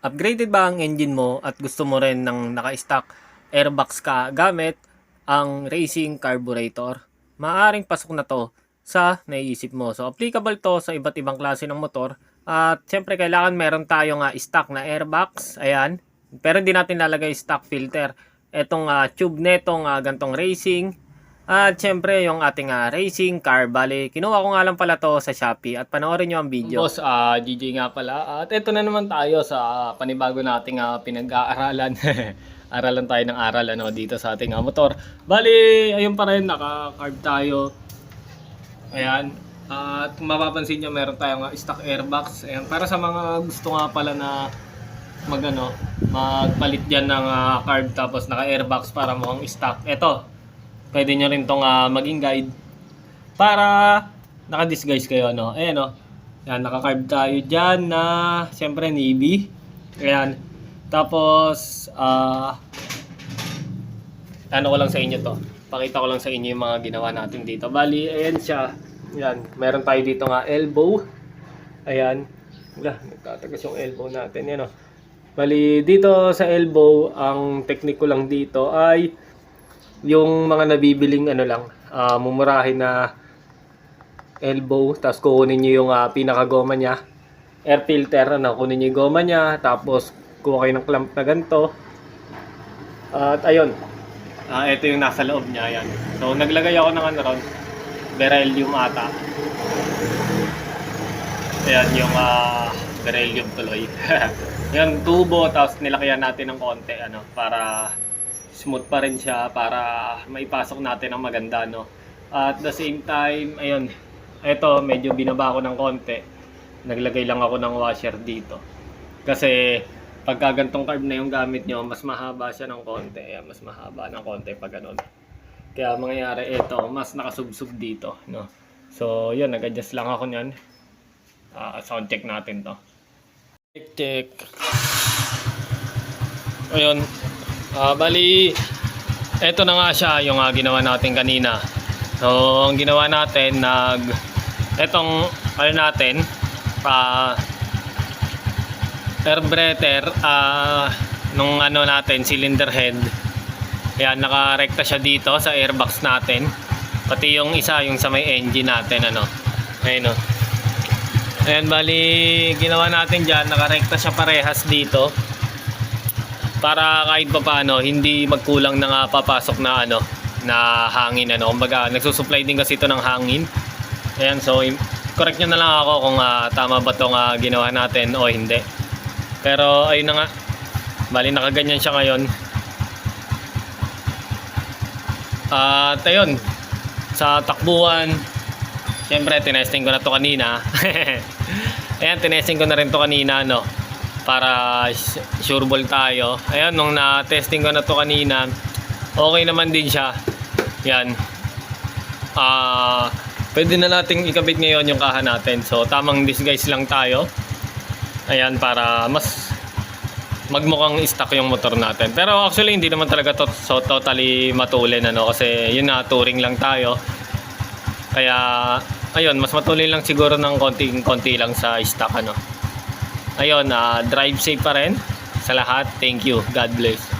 Upgraded ba ang engine mo at gusto mo rin ng naka-stock airbox ka gamit ang racing carburetor? Maaring pasok na to sa naiisip mo. So applicable to sa iba't ibang klase ng motor. At syempre kailangan meron tayong uh, stock na airbox. Ayan. Pero hindi natin lalagay stock filter. Etong ah, tube netong uh, gantong racing. At syempre yung ating ah, racing car. Bali, kinuha ko nga lang pala to sa Shopee at panoorin nyo ang video. Boss, ah GJ nga pala. At ito na naman tayo sa panibago nating ah, pinag-aaralan. Aralan tayo ng aral ano, dito sa ating ah, motor. Bali, ayun pa rin, naka-carb tayo. Ayan. At kung mapapansin nyo, meron tayong ah, stock airbox. Ayan, para sa mga gusto nga pala na mag ano, magpalit diyan ng ah, carb tapos naka airbox para mukhang stock. Ito, pwede nyo rin tong ah, maging guide para naka-disguise kayo ano. Ayan oh. Yan, naka-carb tayo diyan na siyempre navy. Ayan. Tapos ah ano ko lang sa inyo to. Pakita ko lang sa inyo yung mga ginawa natin dito. Bali, ayan siya. Ayan, meron tayo dito nga elbow. Ayan. Wala, nagtatagas yung elbow natin. Yan oh. Bali, dito sa elbow, ang technique ko lang dito ay yung mga nabibiling ano lang, ah, mumurahin na elbow, tapos kukunin nyo yung ah, pinakagoma niya, air filter, ano, kunin nyo yung goma niya, tapos kuha kayo ng clamp na ganito. At ayun, ah ito yung nasa loob niya, ayan. So, naglagay ako ng ano ron, beryllium ata. Ayan yung uh, beryllium tuloy. yung tubo, tapos nilakayan natin ng konti, ano, para smooth pa rin siya, para maipasok natin ang maganda, no. At the same time, ayun, ito, medyo binaba ko ng konti. Naglagay lang ako ng washer dito. Kasi, pagka gantong carb na yung gamit nyo, mas mahaba siya ng konti. Ayan, mas mahaba ng konti pag ganun. Kaya mangyayari ito, mas nakasubsub dito, no. So, yun, nag-adjust lang ako niyan. Ah, sound check natin to. Check, check. Ayun. Ah, bali, eto na nga siya yung ah, ginawa natin kanina. So, ang ginawa natin, nag, etong, ano natin, pa, air breather, ah, nung ano natin, cylinder head. Ayan, nakarekta siya dito sa airbox natin. Pati yung isa, yung sa may engine natin, ano. Ayun, oh. Ayan, bali, ginawa natin dyan, nakarekta siya parehas dito. Para kahit pa paano, hindi magkulang na nga papasok na ano, na hangin, ano. Kumbaga, nagsusupply din kasi ito ng hangin. Ayan, so, correct nyo na lang ako kung ah, tama ba itong ah, ginawa natin o hindi. Pero, ayun na nga. Bali, nakaganyan siya ngayon. At, ayun, sa takbuhan, Siyempre, tinesting ko na to kanina. Ayan, tinesting ko na rin to kanina, no? Para sure ball tayo. Ayan, nung na-testing ko na to kanina, okay naman din siya. Yan. Ah, pwede na nating ikabit ngayon yung kaha natin. So, tamang disguise lang tayo. Ayan, para mas magmukhang stock yung motor natin. Pero actually, hindi naman talaga to so totally matulin, ano? Kasi yun na, touring lang tayo. Kaya, ayun, mas matuloy lang siguro ng konting-konti lang sa stock, ano. Ayun, ah, drive safe pa rin sa lahat. Thank you. God bless.